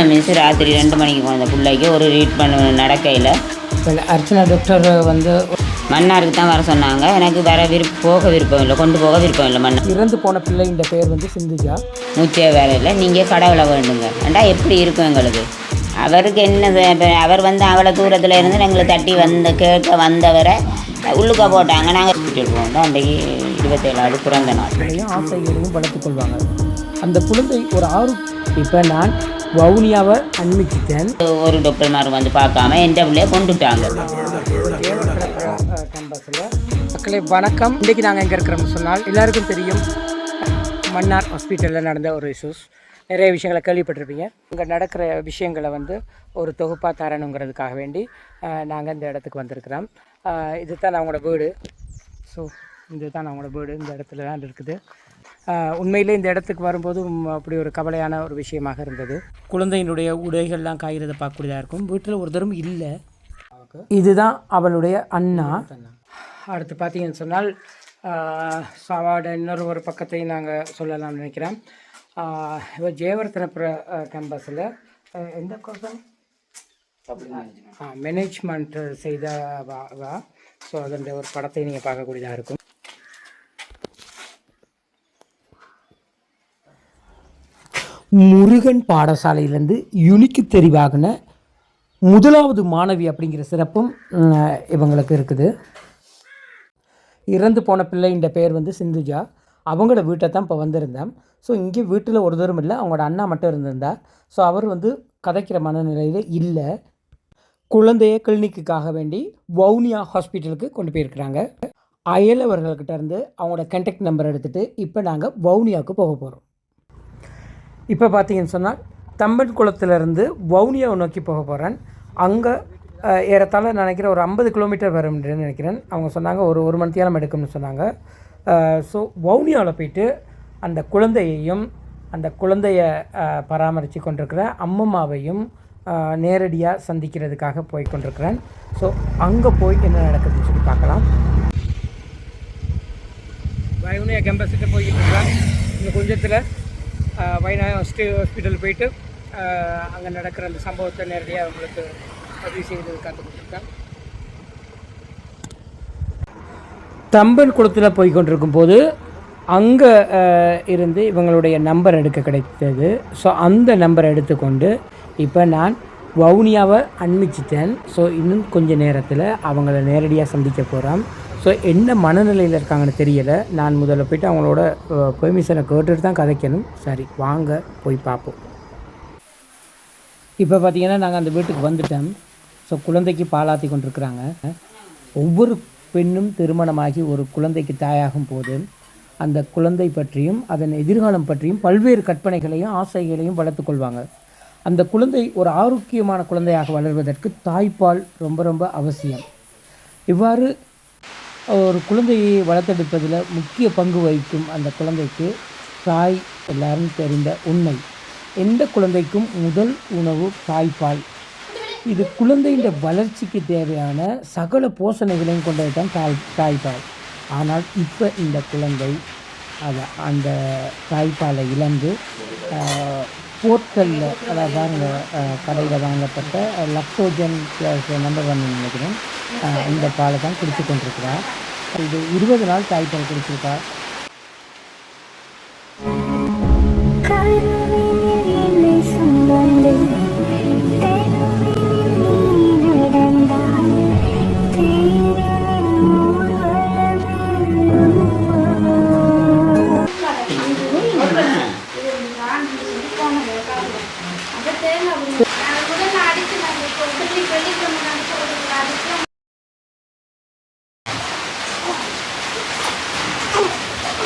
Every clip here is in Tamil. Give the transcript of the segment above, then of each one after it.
இந்த மிஸ் ராத்திரி ரெண்டு மணிக்கு போன பிள்ளைக்கு ஒரு ரீட் பண்ண நடக்கையில். அர்ச்சனா டாக்டர் வந்து மன்னாருக்கு தான் வர சொன்னாங்க. எனக்கு வர விருப்ப போக விருப்பம் இல்லை. கொண்டு போக விருப்பம் இல்லை மன்னா. இறந்து போன பிள்ளைன்ற பேர் வந்து சிந்துஜா. மூச்சே வேலை இல்லை. நீங்கள் கடவுளை வேண்டுங்க. ஏண்டா எப்படி இருக்கும் எங்களுக்கு? அவருக்கு இப்ப அவர் வந்து அவ்வளோ தூரத்தில் இருந்து எங்களை தட்டி வந்து கேட்க வந்தவரை உள்ளுக்க போட்டாங்க. நாங்கள் ஹாஸ்பிட்டல் போனோம். அன்றைக்கு இருபத்தேழாவது பிறந்த நாள். ஆசைகளையும் வளர்த்துக் கொள்வாங்க. அந்த குழந்தை ஒரு ஆறு இப்போ நான் வவுனியாவை அண்மிச்சிட்டேன் ஒரு டாக்டர்மார் வந்து பார்க்காம என் பிள்ளைய கொண்டுட்டாங்க. கேம்பஸில் மக்களே வணக்கம். இன்றைக்கி நாங்கள் எங்கே இருக்கிறோம்னு சொன்னால் எல்லாருக்கும் தெரியும். மன்னார் ஹாஸ்பிட்டலில் நடந்த ஒரு இஷ்யூஸ். நிறைய விஷயங்களை கேள்விப்பட்டிருப்பீங்க. இங்கே நடக்கிற விஷயங்களை வந்து ஒரு தொகுப்பாக தரணுங்கிறதுக்காக வேண்டி நாங்கள் இந்த இடத்துக்கு வந்திருக்கிறோம். அஹ் இதுதான் அவங்களோட வீடு. ஸோ இதுதான் அவங்களோட வீடு. இந்த இடத்துல தான் இருக்குது. உண்மையிலே இந்த இடத்துக்கு வரும்போது அப்படி ஒரு கவலையான ஒரு விஷயமாக இருந்தது. குழந்தையினுடைய உடைகள்லாம் காய்கிறத பார்க்கக்கூடியதாக இருக்கும். வீட்டில் ஒரு தரம் இல்லை. இதுதான் அவளுடைய அண்ணா. அடுத்து பார்த்தீங்கன்னு சொன்னால் சாவாட இன்னொரு ஒரு பக்கத்தையும் நாங்கள் சொல்லலாம்னு நினைக்கிறேன். இவ ஜெயவர்த்தனபுர கேம்பஸில் எந்த கோர்ஸ் மேனேஜ்மெண்ட் செய்த வா. ஸோ அதனுடைய ஒரு படத்தை நீங்கள் பார்க்கக்கூடியதாக இருக்கும். முருகன் பாடசாலையிலேருந்து யுனிக்கு தெரிவாகின முதலாவது மாணவி அப்படிங்கிற சிறப்பும் இவங்களுக்கு இருக்குது. இறந்து போன பிள்ளைன்ற பேர் வந்து சிந்துஜா. அவங்களோட வீட்டை தான் இப்போ வந்திருந்தேன். ஸோ இங்கே வீட்டில் ஒரு தூரம் இல்லை அவங்களோட அண்ணா மட்டும் இருந்திருந்தார். ஸோ அவர் வந்து கதைக்கிற மனநிலையில் இல்லை. குழந்தைய கிளினிக்குக்காக வேண்டி வவுனியா ஹாஸ்பிட்டலுக்கு கொண்டு போயிருக்கிறாங்க. அயலவர்கள்கிட்ட இருந்து அவங்களோட கான்டாக்ட் நம்பர் எடுத்துகிட்டு இப்போ நாங்கள் வவுனியாவுக்கு போக போகிறோம் இப்போ பார்த்தீங்கன்னு சொன்னால் தம்பன் குளத்துலேருந்து வவுனியாவை நோக்கி போக போகிறேன் அங்கே ஏறத்தாழ நினைக்கிறேன் ஒரு ஐம்பது கிலோமீட்டர் வரும்னு நினைக்கிறேன். அவங்க சொன்னாங்க ஒரு ஒரு மணி நேரம் எடுக்கும்னு சொன்னாங்க. ஸோ வவுனியாவில் போயிட்டு அந்த குழந்தையையும் அந்த குழந்தைய பராமரித்து கொண்டிருக்கிற அம்மம்மாவையும் நேரடியாக சந்திக்கிறதுக்காக போய் கொண்டிருக்கிறேன். ஸோ அங்கே போய் என்ன நடக்குதுன்னு சொல்லி பார்க்கலாம். வவுனியா கேம்பஸ்கிட்ட போய்கிட்டு இருக்கிறேன் இன்னும் கொஞ்சத்தில் வைநாயகம் ஹாஸ்டி ஹாஸ்பிட்டல் போயிட்டு அங்கே நடக்கிற அந்த சம்பவத்தை நேரடியாக அவங்களுக்கு பதிவு செய்து காத்து கொடுத்துருக்கேன் தம்பன் குளத்தில் போய் கொண்டிருக்கும் போது அங்கே இருந்து இவங்களுடைய நம்பர் எடுக்க கிடைத்தது. ஸோ அந்த நம்பரை எடுத்துக்கொண்டு இப்போ நான் வவுனியாவை அண்மிச்சிட்டேன் ஸோ இன்னும் கொஞ்ச நேரத்தில் அவங்கள நேரடியாக சந்திக்க போகிறோம் ஸோ என்ன மனநிலையில் இருக்காங்கன்னு தெரியலை. நான் முதல்ல போயிட்டு அவங்களோட பெர்மிஷனை கேட்டுட்டு தான் கதைக்கணும். சரி வாங்க போய் பார்ப்போம். இப்போ பார்த்தீங்கன்னா நாங்கள் அந்த வீட்டுக்கு வந்துட்டோம். ஸோ குழந்தைக்கு பாலாத்தி கொண்டிருக்கிறாங்க. ஒவ்வொரு பெண்ணும் திருமணமாகி ஒரு குழந்தைக்கு தாயாகும் போது அந்த குழந்தை பற்றியும் அதன் எதிர்காலம் பற்றியும் பல்வேறு கற்பனைகளையும் ஆசைகளையும் வளர்த்து கொள்வாங்க. அந்த குழந்தை ஒரு ஆரோக்கியமான குழந்தையாக வளர்வதற்கு தாய்ப்பால் ரொம்ப ரொம்ப அவசியம். இவ்வாறு ஒரு குழந்தையை வளர்த்தெடுப்பதில் முக்கிய பங்கு வகிக்கும் அந்த குழந்தைக்கு தாய் எல்லாரும் தெரிந்த உண்மை. எந்த குழந்தைக்கும் முதல் உணவு தாய்ப்பால். இது குழந்தையின் வளர்ச்சிக்கு தேவையான சகல போஷணைகளையும் கொண்டது தான் தாய் தாய்ப்பால். ஆனால் இப்போ இந்த குழந்தை அதை அந்த தாய்ப்பாலை இழந்து போர்ட்டலில் அதாவது கடையில் வாங்கப்பட்ட லக்டோஜன் ப்ளஸ் நம்பர் ஒன் நினைக்கிறேன். இந்த பாலை தான் குடித்து கொண்டிருக்கிறார். இது இருபது நாள் தாய்ப்பால் குடிச்சிருக்கா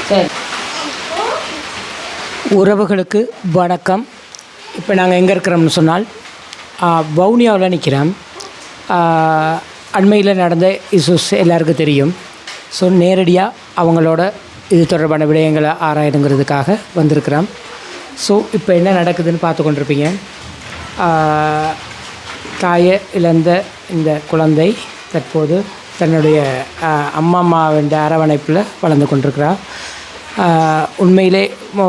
சரி. உறவுகளுக்கு வணக்கம். இப்போ நாங்கள் எங்கே இருக்கிறோம்னு சொன்னால் வவுனியாவில் நிற்கிறோம் அண்மையில் நடந்த இஷ்யூஸ் எல்லாருக்கும் தெரியும். ஸோ நேரடியாக அவங்களோட இது தொடர்பான விடயங்களை ஆராயணுங்கிறதுக்காக வந்திருக்கிறோம். ஸோ இப்போ என்ன நடக்குதுன்னு பார்த்து கொண்டிருப்பீங்க. தாயை இழந்த இந்த குழந்தை தற்போது தன்னுடைய அம்மா அம்மாவின் அரவணைப்பில் வளர்ந்து கொண்டிருக்கிறார் உண்மையிலே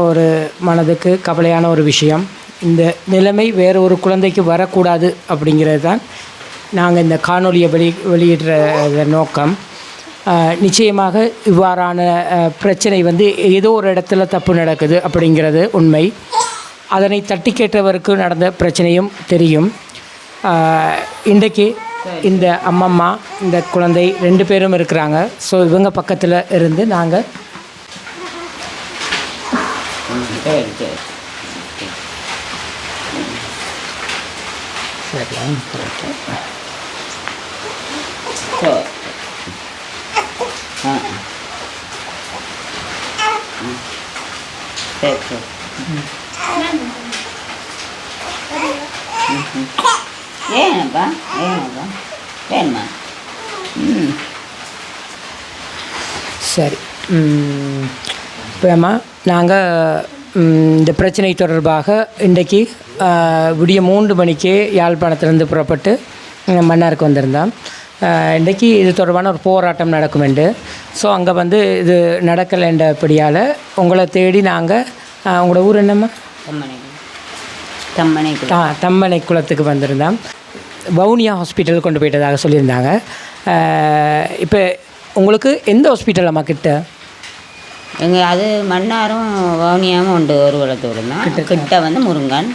ஒரு மனதுக்கு கவலையான ஒரு விஷயம். இந்த நிலைமை வேறு ஒரு குழந்தைக்கு வரக்கூடாது அப்படிங்கிறது தான் நாங்கள் இந்த காணொலியை வெளி வெளியிடுற நோக்கம். நிச்சயமாக இவ்வாறான பிரச்சனை வந்து ஏதோ ஒரு இடத்துல தப்பு நடக்குது அப்படிங்கிறது உண்மை. அதனை தட்டி கேட்டவருக்கு நடந்த பிரச்சனையும் தெரியும். இன்றைக்கு இந்த அம்மம்மா இந்த குழந்தை ரெண்டு பேரும் இருக்கிறாங்க. ஸோ இவங்க பக்கத்தில் இருந்து நாங்கள் ம், சரி சரி சரி ஆ ம். சரி சரி ஏனப்பா ஏனப்பா வேணுமா ம் சரி இப்போம்மா நாங்கள் இந்த பிரச்சனை தொடர்பாக இன்றைக்கு விடிய மூன்று மணிக்கே யாழ்ப்பாணத்திலிருந்து புறப்பட்டு மன்னாருக்கு வந்திருந்தோம் ஆஹ், இன்றைக்கு இது தொடர்பான ஒரு போராட்டம் நடக்கும் என்று. ஸோ அங்கே வந்து இது நடக்கலைன்றபடியால் உங்களை தேடி நாங்கள் உங்களோட ஊர் என்னம்மா? தம்மனை தம்மனை தா தம்மனை குளத்துக்கு வந்திருந்தோம் வவுனியா ஹாஸ்பிட்டல் கொண்டு போயிட்டதாக சொல்லியிருந்தாங்க. இப்போ உங்களுக்கு எந்த ஹாஸ்பிட்டல் அம்மா கிட்ட? எங்க அது மன்னாரும் வவுனியாவும் உண்டு ஒரு குளத்தூர் தான். கிட்ட வந்து முருங்கன்.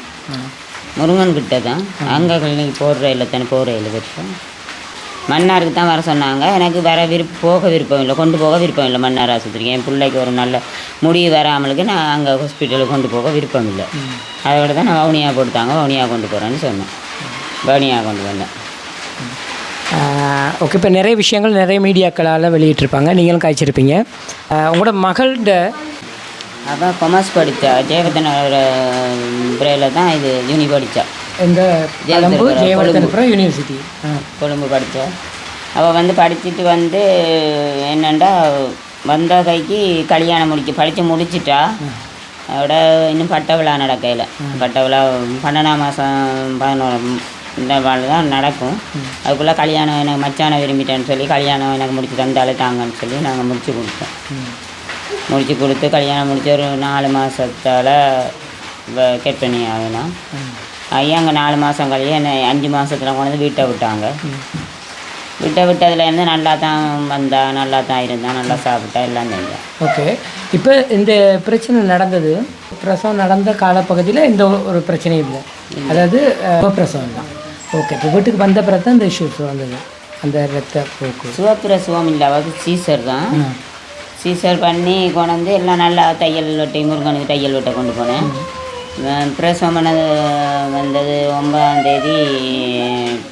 முருங்கன் கிட்ட தான். அங்கே கிளினிக் போகிற ரயிலில் தானே போகிற ரயில் விருப்பம் மன்னாருக்கு தான் வர சொன்னாங்க. எனக்கு வர விருப்ப போக விருப்பம் இல்லை கொண்டு போக விருப்பம் இல்லை மன்னார் ஆஸ்பத்திரிக்கு. என் பிள்ளைக்கு ஒரு நல்ல முடிவு வராமலுக்கு நான் அங்கே ஹாஸ்பிட்டலுக்கு கொண்டு போக விருப்பம் இல்லை. அதோட தான் நான் வவுனியா போட்டுத்தாங்க. வவுனியா கொண்டு போகிறேன்னு சொன்னேன். வவுனியா கொண்டு வந்தேன். ஓகே இப்போ நிறைய விஷயங்கள் நிறைய மீடியாக்களால் வெளியிட்டிருப்பாங்க. நீங்களும் காய்ச்சிருப்பீங்க. உங்களோட மகள்கிட்ட அவள் கொமர்ஸ் படித்தா ஜெயவர்தன பிரையில் தான் இது யூனி படித்தா எந்த யூனிவர்சிட்டி கொழும்பு படித்தா அவள் வந்து படிச்சுட்டு வந்து என்னண்டா வந்த கைக்கு கல்யாணம் முடிக்க படித்து முடிச்சிட்டா. அதோட இன்னும் பட்ட விழா நடக்கையில். பட்ட விழா பன்னெண்டாம் மாதம் பதினோரு இந்த வாழ் தான் நடக்கும். அதுக்குள்ளே கல்யாணம் எனக்கு மச்சானை விரும்பிட்டேன்னு சொல்லி கல்யாணம் எனக்கு முடிச்சு தந்தாலே தாங்கன்னு சொல்லி நாங்கள் முடிச்சு கொடுத்தோம். முடிச்சு கொடுத்து கல்யாணம் முடிச்சு ஒரு நாலு மாதத்தால் கெட் பண்ணி ஆகினோம் ஐயா அங்கே நாலு மாதம் கழிய என்னை அஞ்சு மாதத்தில் கொண்டு வந்து வீட்டை விட்டாங்க. வீட்டை விட்டதுலேருந்து நல்லா தான் வந்தா நல்லா தான் இருந்தா நல்லா சாப்பிட்டா எல்லாம் செஞ்சா ஓகே. இப்போ இந்த பிரச்சனை நடந்தது பிரசவம் நடந்த காலப்பகுதியில் எந்த ஒரு பிரச்சனையும் இல்லை. அதாவது பிரசவம் தான். ஓகே இப்போ வீட்டுக்கு வந்த பிறகு தான் இந்த இஷ்யூஸ் வந்தது. அந்த ரத்த போக்கு. சிவப்பிரசவம் இல்லை. அவருக்கு சீசர் தான். சீசர் பண்ணி கொண்டு வந்து எல்லாம் நல்லா தையல் வெட்டி முருகனுக்கு தையல் வெட்ட கொண்டு போனேன். பிரசவம் பண்ணது வந்தது ஒன்பதாம் தேதி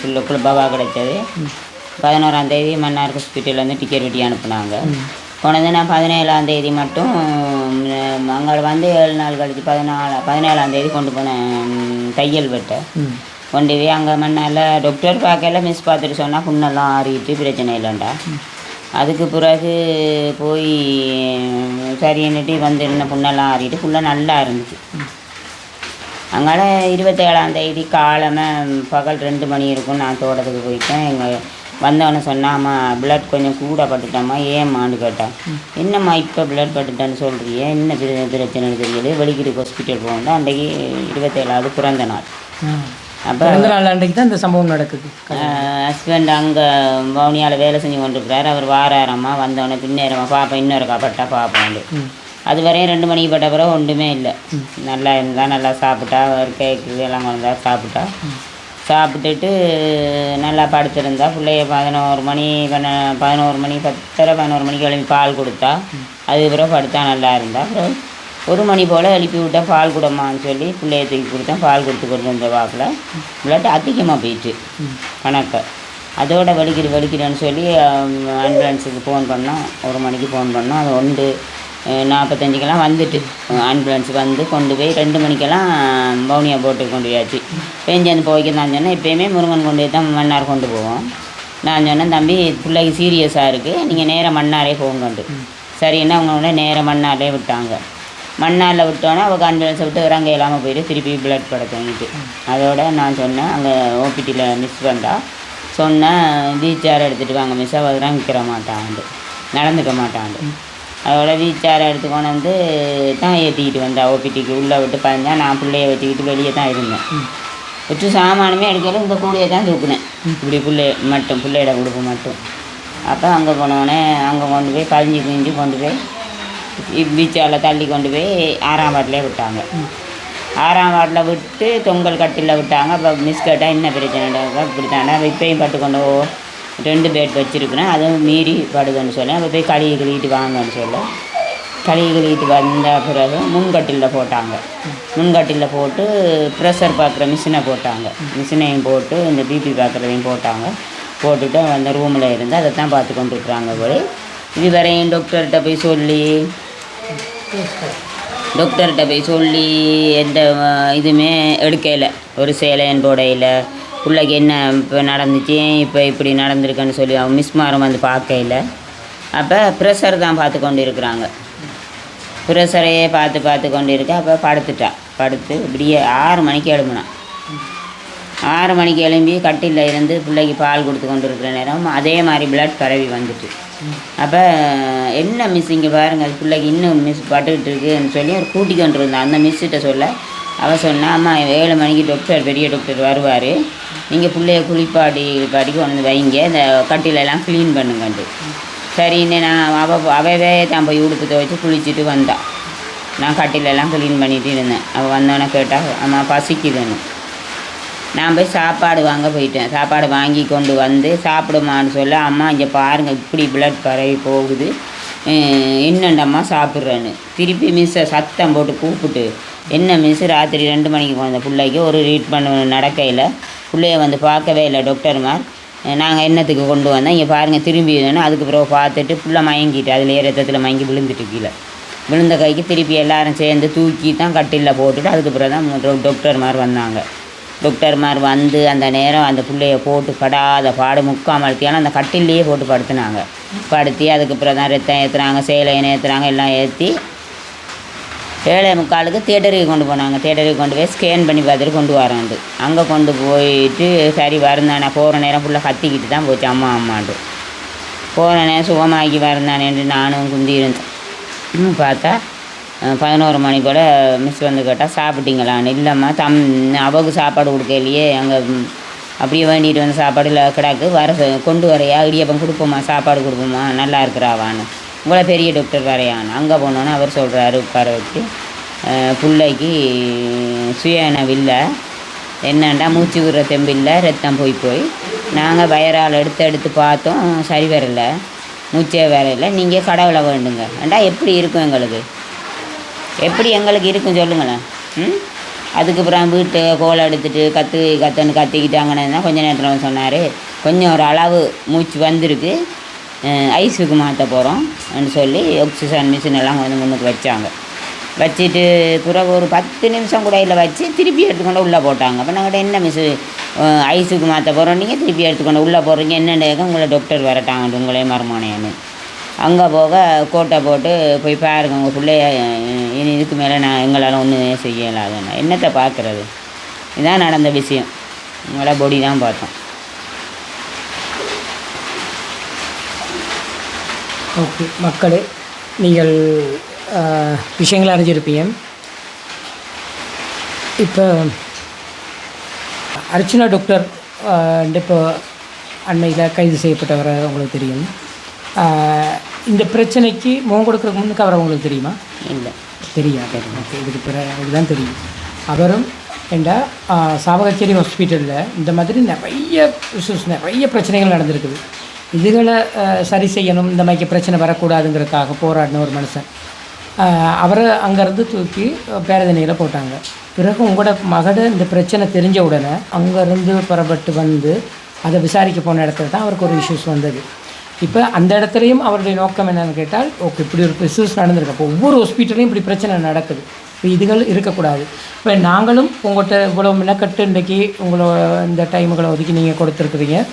புள்ள குழுப்பாவா கிடைச்சது. பதினோராம் தேதி மன்னார் வந்து டிக்கெட் வெட்டி அனுப்புனாங்க. போனது நான் பதினேழாம் தேதி மட்டும் அங்கே வந்து ஏழு நாள் கழிச்சு பதினாலு பதினேழாம் தேதி கொண்டு போனேன் தையல் வெட்ட. கொண்டு போய் அங்கே மண்ணால் டாக்டர் பார்க்கல மிஸ் பார்த்துட்டு சொன்னால் புண்ணெல்லாம் ஆறிட்டு பிரச்சனை இல்லைண்டா அதுக்கு பிறகு போய் சரின்னுட்டு வந்திருந்த புண்ணெல்லாம் ஆறிட்டு புள்ள நல்லா இருந்துச்சு. அங்கால இருபத்தேழாம் தேதி காலமே பகல் ரெண்டு மணி இருக்கும் நான் தோட்டத்துக்கு போயிட்டேன். எங்கள் வந்தவனை சொன்னாம்மா பிளட் கொஞ்சம் கூட பட்டுட்டாம்மா ஏம்மான்னு கேட்டான் என்னம்மா இப்போ பிளட் பட்டுட்டான்னு சொல்கிறியே என்ன பிர- பிரச்சனைன்னு தெரியல வெளிக்கிட்டு ஹாஸ்பிட்டல் போகணும் அன்றைக்கி இருபத்தேழாவது பிறந்த நாள். ஆ. அப்போ பிறந்த நாள் அன்றைக்கு தான் இந்த சம்பவம் நடக்குது. ஹஸ்பண்ட் அங்கே வவுனியாவில் வேலை செஞ்சு கொண்டிருக்கிறாரு. அவர் வாராரம்மா வந்தோடனே பின்னேரம்மா பாப்பா இன்னொரு காப்பட்டா பார்ப்போம் அது வரையும் ரெண்டு மணிக்கு பட்ட பிறகு ஒன்றுமே இல்லை. நல்லா இருந்தா நல்லா சாப்பிட்டா ஒரு கேக்கு எல்லாம் கொண்டு சாப்பிட்டா. சாப்பிட்டுட்டு நல்லா படுத்திருந்தா. பிள்ளைய பதினோரு மணி பன்ன பதினோரு மணி பத்தரை பதினோரு மணிக்கு எழுப்பி பால் கொடுத்தா. அதுக்கப்புறம் படுத்தா நல்லா இருந்தா. அப்புறம் ஒரு மணி போல் எழுப்பி விட்டேன் பால் கொடுமான்னு சொல்லி பிள்ளைய தூக்கி கொடுத்தேன் பால் கொடுத்து கொண்டு வந்த வாக்கில் விளையாட்டு அதிகமாக போயிட்டு. கணக்கை. அதோட வலிக்குது வலிக்கிறேன்னு சொல்லி ஆம்புலன்ஸுக்கு ஃபோன் பண்ணோம் ஒரு மணிக்கு ஃபோன் பண்ணோம் அது உண்டு. நாற்பத்தஞ்சுக்கெல்லாம் வந்துட்டு ஆம்புலன்ஸ் வந்து கொண்டு போய் ரெண்டு மணிக்கெல்லாம் பவுனியா போட்டுக்கு கொண்டு போயாச்சு. பேஞ்சேந்து போய்க்க நான் சொன்னேன் எப்பயுமே முருகன் கொண்டு போய் தான் மன்னார் கொண்டு போவோம். நான் சொன்னேன் தம்பி பிள்ளைக்கு சீரியஸாக இருக்குது நீங்கள் நேராக மன்னாரே போங்கண்டு சரின்னா அவங்க உடனே நேராக மன்னார்லே விட்டாங்க. மண்ணால் விட்டோன்னே அவள் ஆம்புலன்ஸை விட்டு இறங்க இல்லாமல் போயிட்டு திருப்பி பிளட் பட தங்கிட்டு அதோட நான் சொன்னேன் அங்கே ஓபிடியில் மிஸ் பண்ணா சொன்னேன் வீச்சார் எடுத்துகிட்டு வாங்க மிஸ் அவள் இறங்கிக்கிற மாட்டாண்டு நடந்துக்க மாட்டாண்டு அதோட வீச்சாரை எடுத்து கொண்டு வந்து தான் ஏற்றிக்கிட்டு வந்தேன் ஓபிடிக்கு உள்ளே விட்டு பாஞ்சா நான் பிள்ளைய வச்சுக்கிட்டு வெளியே தான் இருந்தேன். வச்சு சாமானுமே எடுக்கல இந்த கூடையை தான் தூக்குனேன். இப்படி பிள்ளை மட்டும் பிள்ளையோட உடுப்பு மட்டும். அப்போ அங்கே போனோடனே அங்கே கொண்டு போய் கழிஞ்சி கிஞ்சி கொண்டு போய் பீச்சால் தள்ளி கொண்டு போய் ஆறாம் வார்டிலே விட்டாங்க. ஆறாம் வார்டில் விட்டு தொங்கல் கட்டில் விட்டாங்க. அப்போ மிஸ் கேட்டால் என்ன பிரச்சனை இப்படி தானே இப்பயும் பட்டு கொண்டு. ரெண்டு பேட் வச்சுருக்குறேன். அதுவும் மீறி படுதுன்னு சொன்னேன் அப்போ போய் கழுவி கழுவிட்டு வாங்கன்னு சொல்ல. கழுவி கழுவிட்டு வந்த பிறகு முன்கட்டிலில் போட்டாங்க. முன்கட்டிலில் போட்டு ப்ரெஷர் பார்க்குற மிஷினை போட்டாங்க. மிஷினையும் போட்டு இந்த பிபி பார்க்குறதையும் போட்டாங்க. போட்டுட்டு அந்த ரூமில் இருந்து அதை தான் பார்த்து கொண்டு இருக்கிறாங்க போய் இதுவரையும் டாக்டர்கிட்ட போய் சொல்லி டாக்டர்கிட்ட போய் சொல்லி எந்த இதுவுமே எடுக்கலை. ஒரு சேலையன் போடையில் பிள்ளைக்கு என்ன இப்போ நடந்துச்சு இப்போ இப்படி நடந்திருக்குன்னு சொல்லி அவன் மிஸ்மாரம் வந்து பார்க்கையில். அப்போ ப்ரெஷர் தான் பார்த்து கொண்டு இருக்கிறாங்க ப்ரெஷரையே பார்த்து பார்த்து கொண்டு இருக்க அப்போ படுத்துட்டா. படுத்து இப்படியே ஆறு மணிக்கு எழும்புனான் ஆறு மணிக்கு எழும்பி கட்டிலில் இருந்து பிள்ளைக்கு பால் கொடுத்து கொண்டு இருக்கிற நேரம் அதே மாதிரி பிளட் பரவி வந்துட்டு. அப்போ என்ன மிஸ் இங்கே பாருங்கள் பிள்ளைக்கு இன்னும் மிஸ் பட்டுக்கிட்டு இருக்குன்னு சொல்லி ஒரு கூட்டி கொண்டு இருந்தான் அந்த மிஸ்ஸிட்ட சொல்ல அவள் சொன்னான் அம்மா ஏழு மணிக்கு டாக்டர் பெரிய டாக்டர் வருவார். நீங்கள் பிள்ளைய குளிப்பாடி பாடிக்கு கொண்டு வந்து வைங்க. இந்த கட்டிலெல்லாம் க்ளீன் பண்ணுங்கண்டு சரின்னு நான் அவள் அவவே தான் போய் உடுப்பு துவைச்சு குளிச்சுட்டு வந்தாள் நான் கட்டிலெல்லாம் க்ளீன் பண்ணிட்டு இருந்தேன். அவள் வந்தோன்னே கேட்டால் அம்மா பசிக்குதுன்னு. நான் போய் சாப்பாடு வாங்க போயிட்டேன். சாப்பாடு வாங்கி கொண்டு வந்து சாப்பிடுமான்னு சொல்ல அம்மா இங்கே பாருங்கள் இப்படி பிளட் பரவி போகுது. என்னண்டம்மா சாப்பிட்றேன்னு. திருப்பி மிஸ்ஸை சத்தம் போட்டு கூப்பிட்டு என்ன மிஸ் ராத்திரி ரெண்டு மணிக்கு போன பிள்ளைக்கு ஒரு ட்ரீட்மெண்ட் நடக்கையில். பிள்ளைய வந்து பார்க்கவே இல்லை டாக்டர்மார் நாங்கள் என்னத்துக்கு கொண்டு வந்தோம்? இங்கே பாருங்கள் திரும்பி வேணும் அதுக்கு பிறகு பார்த்துட்டு ஃபுல்லாக மயங்கிட்டு. அதில் ரத்தத்தில் மயங்கி விழுந்துட்டு கீழே. விழுந்த கைக்கு திருப்பி எல்லாரும் சேர்ந்து தூக்கி தான் கட்டிலில் போட்டுட்டு அதுக்கு பிறகு தான் டாக்டர்மார் வந்தாங்க. டாக்டர்மார் வந்து அந்த நேரம் அந்த பிள்ளைய போட்டு படாத பாடு முக்காமலுத்தியான அந்த கட்டிலேயே போட்டு படுத்துனாங்க. படுத்தி அதுக்கு பிறகு தான் ரத்தம் ஏற்றுறாங்க சேலையை ஏற்றுறாங்க எல்லாம் ஏற்றி ஏழை முக்காலுக்கு தேட்டருக்கு கொண்டு போனாங்க. தேட்டருக்கு கொண்டு போய் ஸ்கேன் பண்ணி பார்த்துட்டு கொண்டு வராண்டு அங்கே கொண்டு போயிட்டு சரி வருந்தானே போகிற நேரம் ஃபுல்லாக கத்திக்கிட்டு தான் போச்சு அம்மா அம்மாண்டு போகிற நேரம் சுகமாக்கி வருந்தானேன்ட்டு நானும் குந்தி இருந்தேன். பார்த்தா பதினோரு மணி போல் மிஸ் வந்து கேட்டால் சாப்பிட்டீங்களான்னு? இல்லைம்மா தம் அவளுக்கு சாப்பாடு கொடுக்கலையே அங்கே அப்படியே வேண்டிட்டு வந்து சாப்பாடு இல்லை கிடாக்கு வர கொண்டு வரையா இடியப்பம் கொடுப்போம்மா சாப்பாடு கொடுப்போம்மா நல்லா இருக்கிறாவான்னு. இவ்வளோ பெரிய டாக்டர் வரையான் அங்கே போனோன்னு அவர் சொல்கிறாரு உட்கார வச்சு. பிள்ளைக்கு சுயனவில்லை என்னண்டா மூச்சு விடுற தெம்பில்லை ரத்தம் போய் போய். நாங்கள் வயரால் எடுத்து எடுத்து பார்த்தோம் சரி வரல. மூச்சே வரல நீங்கள் கடவுளை வேண்டுங்க. ஏண்டா எப்படி இருக்கும் எங்களுக்கு? எப்படி எங்களுக்கு இருக்கும் சொல்லுங்களேன். ம்? அதுக்கு அப்புறம் வீட்டு கோலை எடுத்துட்டு கற்று கத்துன்னு தான் கொஞ்சம் நேரத்தில் சொன்னார். கொஞ்சம் ஒரு அளவு மூச்சு வந்திருக்கு. ஐஸுக்கு மாற்ற போகிறோம்னு சொல்லி ஆக்சிஜன் மிஷின் எல்லாம் வந்து முன்னுக்கு வச்சாங்க. வச்சுட்டு பிறகு ஒரு பத்து நிமிஷம் கூட இல்லை வச்சு திருப்பி எடுத்துக்கொண்டு உள்ளே போட்டாங்க. அப்போ நாங்கள் என்ன மிஸ் ஐஸுக்கு மாற்ற போகிறோம் நீங்கள் திருப்பி எடுத்துக்கொண்டு உள்ளே போகிறீங்க என்னென்ன உங்களை டாக்டர் வரட்டாங்க உங்களே மருமானேன்னு அங்கே போக கோட்டை போட்டு போய் பாருங்க உங்கள் பிள்ளைய இனி இதுக்கு மேலே நான் எங்களால் ஒன்றுமே செய்யலாதுன்னு. என்னத்தை பார்க்குறது? இதான் நடந்த விஷயம். உங்களோட பொடி தான் பார்த்தோம். ஓகே. மக்களே நீங்கள் விஷயங்களை அறிஞ்சிருப்பீங்க. இப்போ அர்ச்சனா டாக்டர் இப்போ அன்னையில் கைது செய்யப்பட்டவரை உங்களுக்கு தெரியும். இந்த பிரச்சனைக்கு முகம் கொடுக்குறதுக்கு முன்னுக்கு அவரை உங்களுக்கு தெரியுமா? இல்லை. தெரியாது. ஓகே. இதுக்கு பிறகு இதுதான் தெரியும். அவரும் ஏண்டா சாவகச்சேரி ஹாஸ்பிட்டலில் இந்த மாதிரி நிறைய issues, நிறைய பிரச்சனைகள் நடந்திருக்குது. இதுகளை சரி செய்யணும் இந்த மாதிரி பிரச்சனை வரக்கூடாதுங்கிறதுக்காக போராடின ஒரு மனுஷன். அவரை அங்கேருந்து தூக்கி பேரதனையில் போட்டாங்க. பிறகு உங்களோட மகட இந்த பிரச்சனை தெரிஞ்ச உடனே அங்கேருந்து புறப்பட்டு வந்து அதை விசாரிக்க போன இடத்துல தான் அவருக்கு ஒரு இஷ்யூஸ் வந்தது. இப்போ அந்த இடத்துலையும் அவருடைய நோக்கம் என்னன்னு கேட்டால் ஓகே இப்படி ஒரு இஷ்யூஸ் நடந்திருக்கு. அப்போ ஒவ்வொரு ஹாஸ்பிட்டலையும் இப்படி பிரச்சனை நடக்குது. இப்போ இதுகள் இருக்கக்கூடாது. இப்போ நாங்களும் உங்கள்கிட்ட இவ்வளோ மெனக்கட்டு இன்றைக்கி உங்களோட இந்த டைமுகளை ஒதுக்கி நீங்கள் கொடுத்துருக்குறீங்க.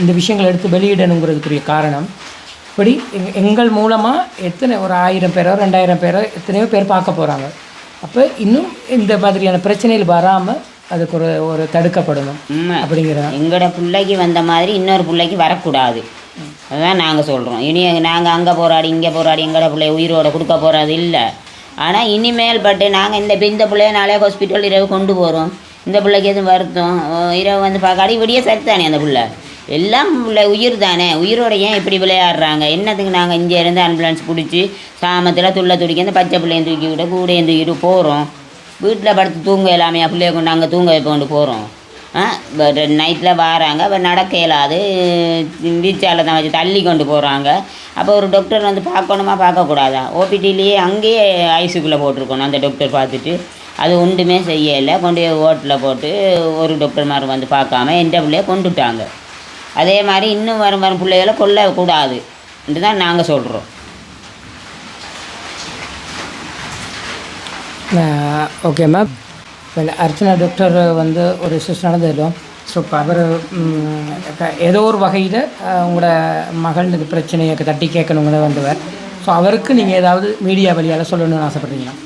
இந்த விஷயங்களை எடுத்து வெளியிடணுங்கிறதுக்குரிய காரணம். இப்படி எங்க- எங்கள் மூலமாக எத்தனை ஒரு ஆயிரம் பேரோ ரெண்டாயிரம் பேரோ எத்தனையோ பேர் பார்க்க போகிறாங்க அப்போ இன்னும் இந்த மாதிரியான பிரச்சனைகள் வராமல் அதுக்கு ஒரு ஒரு தடுக்கப்படணும். உண்மை. அப்படிங்கிறதான் எங்களோட பிள்ளைக்கு வந்த மாதிரி இன்னொரு பிள்ளைக்கு வரக்கூடாது. அதுதான் நாங்கள் சொல்கிறோம் இனி நாங்கள் அங்கே போராடி இங்கே போராடி எங்களோட பிள்ளைய உயிரோட கொடுக்க போகிறது இல்லை. ஆனால் இனிமேல் பட்டு நாங்கள் இந்த இந்த பிள்ளைய நாளே ஹாஸ்பிட்டல் இரவு கொண்டு போகிறோம் இந்த பிள்ளைக்கு எதுவும் வருத்தம்? இரவு வந்து பார்க்க அடிபடியே சரித்தானே அந்த பிள்ளை? எல்லாம் பிள்ளை உயிர் தானே? உயிரோட ஏன் இப்படி விளையாடுறாங்க? என்னத்துக்கு நாங்கள் இங்கே இருந்து ஆம்புலன்ஸ் பிடிச்சி சாமத்தில் துள்ள துடிக்க இந்த பச்சை பிள்ளையும் தூக்கி விட கூடையும் தூக்கிட்டு போகிறோம் வீட்டில் படுத்து தூங்க இல்லாமையா பிள்ளைய கொண்டு அங்கே தூங்க வைப்ப கொண்டு போகிறோம் நைட்டில் வாராங்க. அப்போ நடக்க இயலாது. வீச்சால் தான் வச்சு தள்ளி கொண்டு போகிறாங்க அப்போ ஒரு டாக்டர் வந்து பார்க்கணுமா? பார்க்கக்கூடாதா? ஓபிடிலேயே அங்கேயே ஐசுக்குள்ளே போட்டிருக்கணும். அந்த டாக்டர் பார்த்துட்டு. அது ஒன்றுமே செய்யலை. கொண்டு போய் ஓட்டில் போட்டு ஒரு டாக்டர்மார் வந்து பார்க்காம எந்த பிள்ளைய கொண்டுட்டாங்க. அதே மாதிரி இன்னும் வரும் வரும் பிள்ளைகளை கொல்லக்கூடாது என்று தான் நாங்கள் சொல்கிறோம் ஓகே மேம். இப்போ அர்ச்சனா டாக்டர் வந்து ஒரு இஷ்யூஸ் நடந்துடும் ஸோ இப்போ அவர் ஏதோ ஒரு வகையில் உங்களோட மகளுக்கு பிரச்சனையை தட்டி கேட்கணுங்கிற வந்தவர் ஸோ அவருக்கு நீங்கள் ஏதாவது மீடியா வழியால் சொல்லணும்னு ஆசைப்படுறீங்களா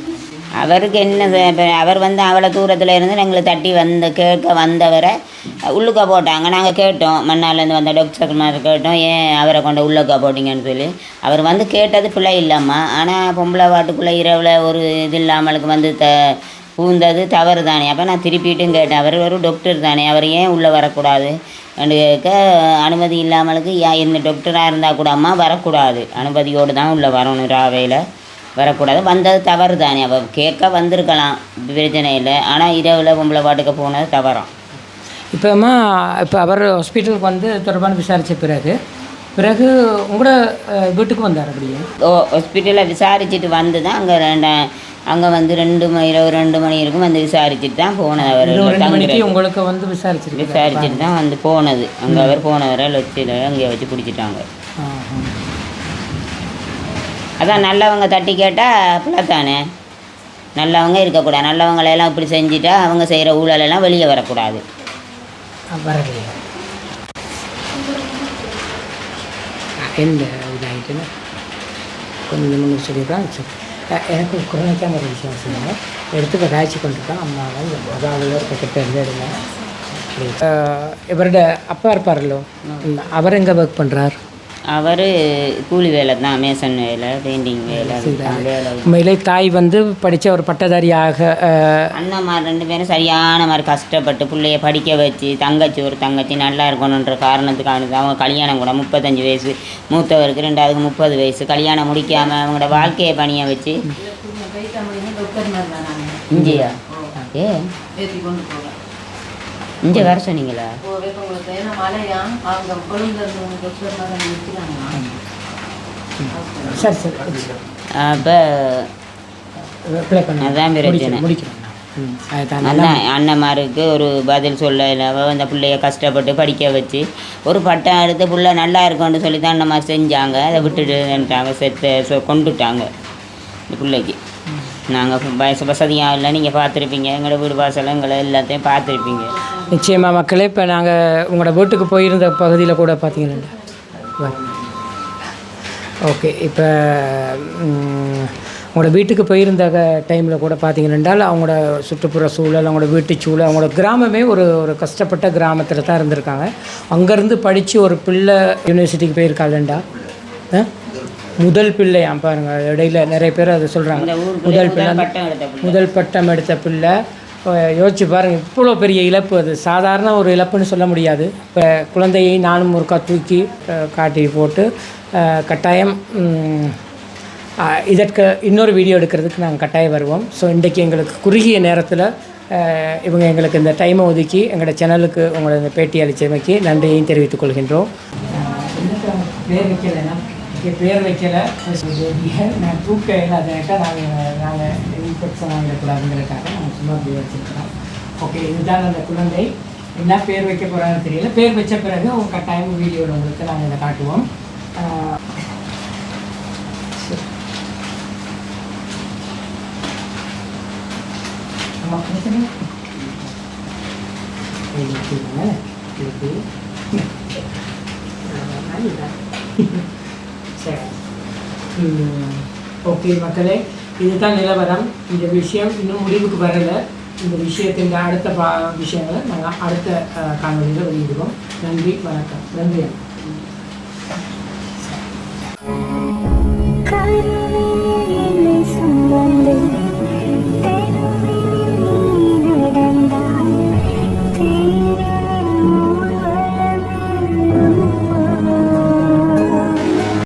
அவருக்கு என்ன இப்போ அவர் வந்து அவ்வளோ தூரத்தில் இருந்து எங்களை தட்டி வந்து கேட்க வந்தவரை உள்ளுக்க போட்டாங்க நாங்கள் கேட்டோம் மண்ணாலேருந்து வந்த டாக்டர் கேட்டோம் ஏன் அவரை கொண்டு உள்ளுக்க போட்டிங்கன்னு சொல்லி அவர் வந்து கேட்டது பிள்ளை இல்லைம்மா ஆனால் பொம்பளை வாட்டுக்குள்ளே இரவில் ஒரு இது இல்லாமலுக்கு வந்து த பூந்தது தவறு தானே அப்போ நான் திருப்பிட்டும் கேட்டேன். அவர் ஒரு டாக்டர் தானே. அவர் ஏன் உள்ளே வரக்கூடாது? கேட்க அனுமதி இல்லாமலுக்கு யா எந்த டாக்டராக இருந்தால் கூட அம்மா வரக்கூடாது. அனுமதியோடு தான் உள்ளே வரணும் ராவையில். வரக்கூடாது. வந்தது தவறு தானே அவள் கேட்க வந்திருக்கலாம். பிரச்சனை இல்லை. ஆனால் இரவில் பொம்பளை பாட்டுக்கு போனது தவறாம். இப்போம்மா இப்போ அவர் ஹாஸ்பிட்டலுக்கு வந்து தொடர்பான விசாரித்த பிறகு பிறகு உங்களோட வீட்டுக்கு வந்தார் அப்படியே? ஓ ஹாஸ்பிட்டலில் விசாரிச்சுட்டு வந்து தான் அங்கே ரெண்ட அங்கே வந்து ரெண்டு மணி இரவு ரெண்டு மணி இருக்கும் வந்து விசாரிச்சுட்டு தான் போனது அவர். தங்குறது உங்களுக்கு வந்து விசாரிச்சிருக்கு விசாரிச்சுட்டு தான் வந்து போனது. அங்கே அவர் போனவரை லொச்சியில் அங்கே வச்சு பிடிச்சிட்டாங்க. அதான் நல்லவங்க தட்டி கேட்டால் பிள்ளைத்தானே நல்லவங்க இருக்கக்கூடாது. நல்லவங்களெல்லாம் இப்படி செஞ்சுட்டா அவங்க செய்கிற ஊழலெல்லாம் வெளியே வரக்கூடாது. வரலையே. எந்த இதாகிட்டுன்னு கொஞ்சம் சொல்லியிருக்கான் சரி. எனக்கு குறைக்காம ஒரு விஷயம் சொல்லுங்க. எடுத்து இப்போ காய்ச்சி கொண்டுருக்கோம். அம்மா அதாவது கிட்ட இருந்து எடுங்க. அஹ் இவரோட அப்பா இருப்பார்லோ அவர் கூலி வேலை தான் மேசன் வேலை பெயிண்டிங் வேலை உண்மையிலே தாய் வந்து படித்த ஒரு பட்டதாரியாக அஹ், அண்ணன்மார் ரெண்டு பேரும் சரியான மாதிரி கஷ்டப்பட்டு பிள்ளைய படிக்க வச்சு தங்கச்சி ஒரு தங்கச்சி நல்லா இருக்கணுன்ற காரணத்துக்கான அவங்க கல்யாணம் கூட முப்பத்தஞ்சு வயசு மூத்தவருக்கு ரெண்டாவதுக்கு முப்பது வயசு. கல்யாணம் முடிக்காமல் அவங்களோட வாழ்க்கையை பணிய வச்சு. இஞ்சியா ஏ இங்கே வர சொன்னீங்களா. சரி சரி அப்போ அதான் பிரச்சனை அண்ணன் அண்ணன்மாருக்கு ஒரு பதில் சொல்ல அந்த பிள்ளைய கஷ்டப்பட்டு படிக்க வச்சு ஒரு பட்டம் எடுத்து புள்ள நல்லா இருக்கும்னு சொல்லி தான் அண்ணன்மார் செஞ்சாங்க. அதை விட்டுட்டுன்ட்டாங்க செத்து சொ- கொண்டுட்டாங்க இந்த பிள்ளைக்கு. நாங்கள் வயசு வசதியாக இல்லை நீங்கள் பார்த்துருப்பீங்க. எங்களோட வீடு வாசல் எங்களை எல்லாத்தையும் பார்த்துருப்பீங்க. நிச்சயமாக மக்களே இப்போ நாங்கள் உங்களோட வீட்டுக்கு போயிருந்த பகுதியில் கூட பார்த்தீங்கன்னா ஓகே இப்போ அவங்களோட உங்களோட வீட்டுக்கு போயிருந்த டைமில் கூட பார்த்தீங்கன்னால் அவங்களோட சுற்றுப்புற சூழல் அவங்களோட வீட்டு சூழல் அவங்களோட கிராமமே ஒரு ஒரு கஷ்டப்பட்ட கிராமத்தில் தான் இருந்திருக்காங்க. அங்கேருந்து படித்து ஒரு பிள்ளை யூனிவர்சிட்டிக்கு போயிருக்காளேண்டா ஆ? முதல் பிள்ளையாம் பாருங்க இடையில நிறைய பேர் அதை சொல்கிறாங்க முதல் பிள்ளை பிள்ளை. முதல் பட்டம் எடுத்த பிள்ளை. யோசிச்சு பாருங்கள் இவ்வளோ பெரிய இழப்பு அது. சாதாரண ஒரு இழப்புன்னு சொல்ல முடியாது. இப்போ குழந்தையை நானும் ஒருக்கா தூக்கி காட்டி போட்டு கட்டாயம் இதற்கு இன்னொரு வீடியோ எடுக்கிறதுக்கு நாங்கள் கட்டாயம் வருவோம். ஸோ இன்றைக்கி எங்களுக்கு குறுகிய நேரத்தில் இவங்க எங்களுக்கு இந்த டைமை ஒதுக்கி எங்களோட சேனலுக்கு உங்களோட இந்த பேட்டி அளித்தமைக்கு நன்றியையும் தெரிவித்துக் கொள்கின்றோம். பேர் பேர் வைக்கலை. நான் தூக்க இல்லாதனாக்கா நாங்கள் நாங்கள் இன்ஃபெக்ஷன் வாங்கக்கூடாதுங்கிறதுக்காக நாங்கள் சும்மா பேர் வச்சுருக்கிறோம். ஓகே இதுதான் அந்த குழந்தை. என்ன பேர் வைக்க போகிறாங்கன்னு தெரியல. பேர் வச்ச பிறகு அவங்க கட்டாயம் வீடியோவில் உங்களுக்கு நாங்கள் இதை காட்டுவோம். Thank சரி. ஆமா, பிரச்சனை இல்லை. இது வச்சுக்கோங்க. இது. அதுதான். சரி ம், ஓகே மக்களே இதுதான் நிலவரம். இந்த விஷயம் இன்னும் முடிவுக்கு வரலை. இந்த விஷயத்தின் அடுத்த பா விஷயங்களை நாங்கள் அடுத்த காணொலியில் வெளியிடுவோம். நன்றி வணக்கம். நன்றி. அண்ணா.